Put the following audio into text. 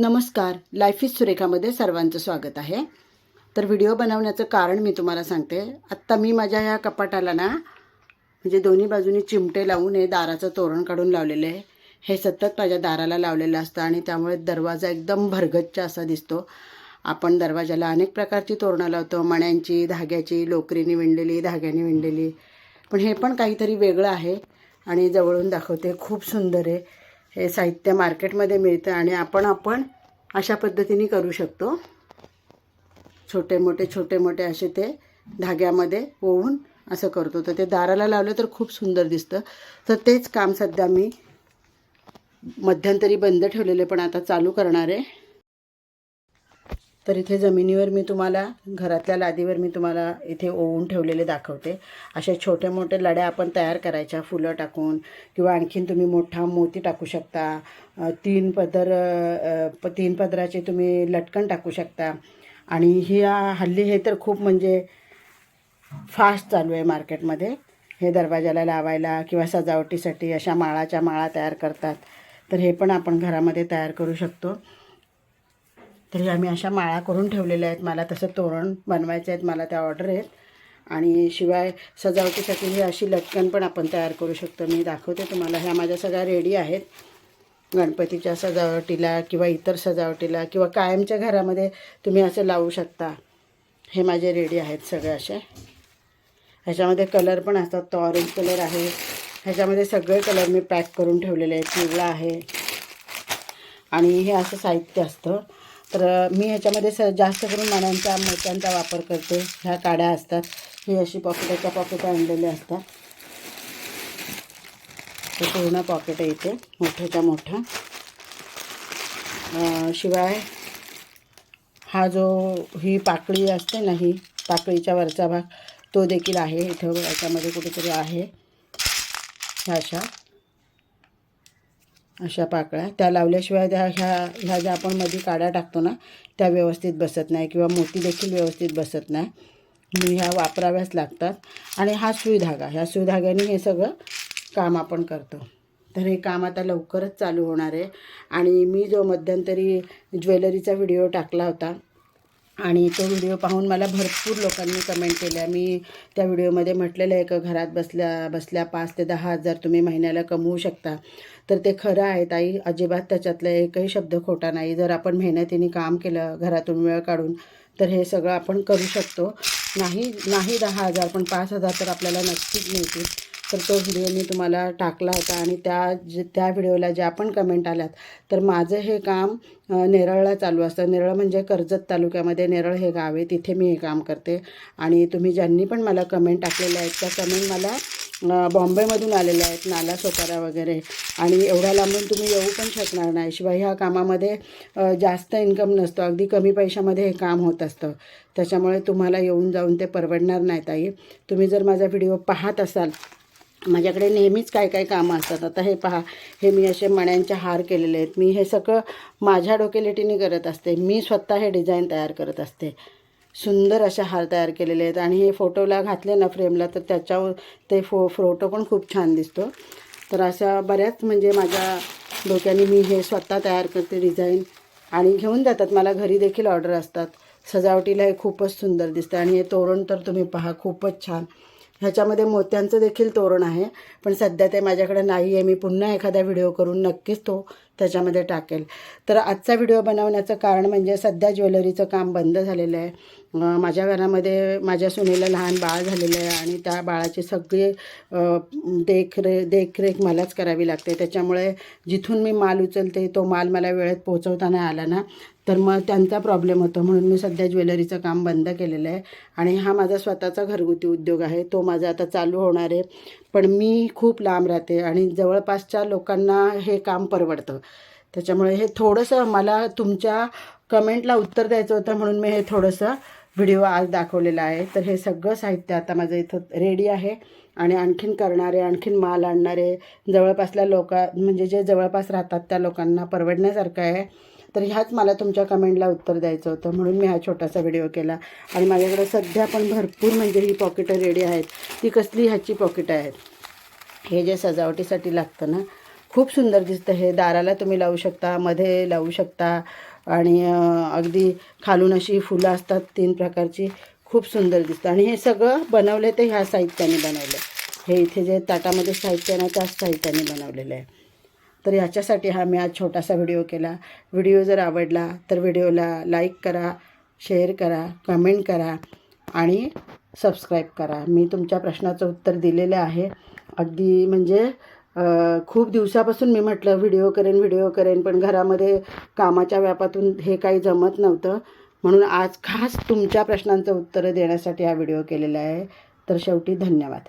नमस्कार. Life is सुरेखामध्ये सर्वांचं स्वागत आहे. तर व्हिडिओ बनवण्याचं कारण मी तुम्हाला सांगते. आत्ता मी माझ्या ह्या कपाटाला ना म्हणजे दोन्ही बाजूनी चिमटे लावून हे दाराचं तोरण काढून लावलेलं आहे. हे सतत माझ्या दाराला लावलेलं असतं आणि त्यामुळे दरवाजा एकदम भरगच्च असा दिसतो. आपण दरवाजाला अनेक प्रकारची तोरणं लावतो. मण्यांची धाग्याची लोकरीने विणलेली धाग्याने विणलेली. पण हे पण काहीतरी वेगळं आहे आणि जवळून दाखवते. खूप सुंदर आहे. हे साहित्य मार्केटमध्ये मिळतं आणि आपण आपण अशा पद्धतीने करू शकतो. छोटे मोठे छोटे मोठे असे ते धाग्यामध्ये ओवून असं करतो. तर ते दाराला लावलं तर खूप सुंदर दिसतं. तर तेच काम सध्या मी मध्यंतरी बंद ठेवलेले पण आता चालू करणार आहे. तर इथे जमिनीवर मी तुम्हाला घरातल्या लादीवर मी तुम्हाला इथे ओवून ठेवलेले दाखवते. अशा छोटे मोठे लड्या आपण तयार करायच्या फुलं टाकून किंवा आणखीन तुम्ही मोठा मोती टाकू शकता. तीन पदर तीन पदराचे तुम्ही लटकन टाकू शकता. आणि ही हल्ली हे तर खूप म्हणजे फास्ट चालू आहे मार्केटमध्ये. हे दरवाजाला लावायला किंवा सजावटीसाठी अशा माळाच्या माळा तयार करतात. तर हे पण आपण घरामध्ये तयार करू शकतो. तरी आम्ही अशा माळा करून ठेवलेल्या आहेत. मला तसं तोरण बनवायचे आहेत. मला त्या ऑर्डर आहेत. आणि शिवाय सजावटीसाठी ही अशी लटकन पण आपण तयार करू शकतो. मी दाखवते तुम्हाला. ह्या माझ्या सगळ्या रेडी आहेत. गणपतीच्या सजावटीला किंवा इतर सजावटीला किंवा कायमच्या घरामध्ये तुम्ही असं लावू शकता. हे माझे रेडी आहेत सगळे असे. ह्याच्यामध्ये कलर पण असतात. तो ऑरेंज कलर आहे. ह्याच्यामध्ये सगळे कलर मी पॅक करून ठेवलेले आहेत. पिवळा आहे. आणि हे असं साहित्य असतं. तर मी ह्याच्यामध्ये स जास्त करून मण्यांचा मोत्यांचा वापर करते. ह्या काड्या असतात. ही अशी पॉकेटाच्या पॉकेट आणलेली असतात. ते पूर्ण पॉकेट येते मोठ्याच्या मोठं शिवाय हा जो ही पाकळी असते ना ही पाकळीच्या वरचा भाग तो देखील आहे. इथं याच्यामध्ये कुठेतरी आहे. ह्या अशा. अशा पाकळ्या. त्या लावल्याशिवाय त्या ह्या ह्या ज्या आपण मध्ये काड्या टाकतो ना त्या व्यवस्थित बसत नाही किंवा मोती देखील व्यवस्थित बसत नाही. मी ह्या वापराव्याच लागतात. आणि हा सुई धागा ह्या सुई धाग्याने हे सगळं काम आपण करतो. तर हे काम आता लवकरच चालू होणार आहे. आणि मी जो मध्यंतरी ज्वेलरीचा व्हिडिओ टाकला होता आणि तो व्हिडिओ पाहून मला भरपूर लोकांनी कमेंट केल्या. मी त्या व्हिडिओमध्ये म्हटलेलं आहे का घरात बसल्या बसल्या पाच ते दहा हजार तुम्ही महिन्याला कमवू शकता. तर ते खरं आहे ताई. अजिबात त्याच्यातला एकही शब्द खोटा नाही. जर आपण मेहनतीने काम केलं घरातून वेळ काढून तर हे सगळं आपण करू शकतो. नाही नाही दहा हजार पण पाच हजार तर आपल्याला नक्कीच मिळतील. तर तो व्हिडिओ मी तुम्हाला टाकला होता आणि त्या जे त्या व्हिडिओला ज्या पण कमेंट आल्यात तर माझं हे काम नेरळला चालू असतं. नेरळ म्हणजे कर्जत तालुक्यामध्ये नेरळ हे गाव आहे. तिथे मी हे काम करते. आणि तुम्ही ज्यांनी पण मला कमेंट टाकलेल्या आहेत त्या कमेंट मला बॉम्बेमधून आलेल्या आहेत नाला सोपारा वगैरे. आणि एवढ्या लांबून तुम्ही येऊ पण शकणार नाही. शिवाय ह्या कामामध्ये जास्त इन्कम नसतो. अगदी कमी पैशामध्ये हे काम होत असतं. त्याच्यामुळे तुम्हाला येऊन जाऊन ते परवडणार नाही ताई. तुम्ही जर माझा व्हिडिओ पाहत असाल माझ्याकडे नेहमीच काय काय कामं असतात. आता हे पहा हे मी असे मण्यांचे हार केलेले आहेत. मी हे सगळं माझ्या डोकेलेटीने करत असते. मी स्वतः हे डिझाईन तयार करत असते. सुंदर असे हार तयार केलेले आहेत. आणि हे फोटोला घातले ना फ्रेमला तर त्याच्यावर ते फो फोटो पण खूप छान दिसतो. तर अशा बऱ्याच म्हणजे माझ्या डोक्याने मी हे स्वतः तयार करते डिझाईन. आणि घेऊन जातात. मला घरी देखील ऑर्डर असतात. सजावटीला हे खूपच सुंदर दिसतं. आणि हे तोरण तर तुम्ही पहा खूपच छान. ह्याच्यामध्ये मोत्यांचं देखील तोरण आहे. पण सध्या ते माझ्याकडे नाही आहे. मी पुन्हा एखादा व्हिडिओ करून नक्कीच तो त्याच्यामध्ये टाकेल. तर आजचा व्हिडिओ बनवण्याचं कारण म्हणजे सध्या ज्वेलरीचं काम बंद झालेलं आहे. माझ्या घरामध्ये माझ्या सुनेला लहान बाळ झालेलं आहे आणि त्या बाळाची सगळी देखरे देखरेख मलाच करावी लागते. त्याच्यामुळे जिथून मी माल उचलते तो माल मला वेळेत पोहोचवता नाही आला ना तर मग त्यांचा प्रॉब्लेम होतो. म्हणून मी सध्या ज्वेलरीचं काम बंद केलेलं आहे. आणि हा माझा स्वतःचा घरगुती उद्योग आहे. तो माझा आता चालू होणार आहे. पण मी खूप लांब राहते आणि जवळपासच्या लोकांना हे काम परवडतं. त्याच्यामुळे हे थोडंसं मला तुमच्या कमेंटला उत्तर द्यायचं होतं म्हणून मी हे थोडंसं व्हिडिओ आज दाखवलेला आहे. तर हे सगळं साहित्य आता माझं इथं रेडी आहे. आणि आणखीन करणारे आणखीन माल आणणारे जवळपासल्या लोक म्हणजे जे जवळपास राहतात त्या लोकांना परवडण्यासारखं आहे. तर ह्याच मला तुमच्या कमेंटला उत्तर द्यायचं होतं. म्हणून मी हा छोटासा व्हिडिओ केला. आणि माझ्याकडे सध्या पण भरपूर म्हणजे ही पॉकेटं रेडी आहेत. ती कसली ह्याची पॉकेट आहेत. हे जे सजावटीसाठी लागतं ना खूप सुंदर दिसतं. हे दाराला तुम्ही लावू शकता मध्ये लावू शकता. आणि अगदी खालून अशी फुलं असतात तीन प्रकारची खूप सुंदर दिसतं. आणि हे सगळं बनवलं ते ह्या साहित्याने बनवलं हे इथे जे ताटामध्ये साहित्य आहे ना त्याच साहित्याने बनवलेलं आहे. तर याच्यासाठी हा मी आज छोटासा व्हिडिओ केला. व्हिडिओ जर आवडला तर व्हिडिओला लाईक करा शेअर करा कमेंट करा आणि सबस्क्राईब करा. मी तुमच्या प्रश्नाचं उत्तर दिलेलं आहे. अगदी म्हणजे खूप दिवसापासून मी म्हटलं व्हिडिओ करेन व्हिडिओ करेन. पण घरामध्ये कामाच्या व्यापातून हे काही जमत नव्हतं. म्हणून आज खास तुमच्या प्रश्नांचं उत्तरं देण्यासाठी हा व्हिडिओ केलेला आहे. तर शेवटी धन्यवाद.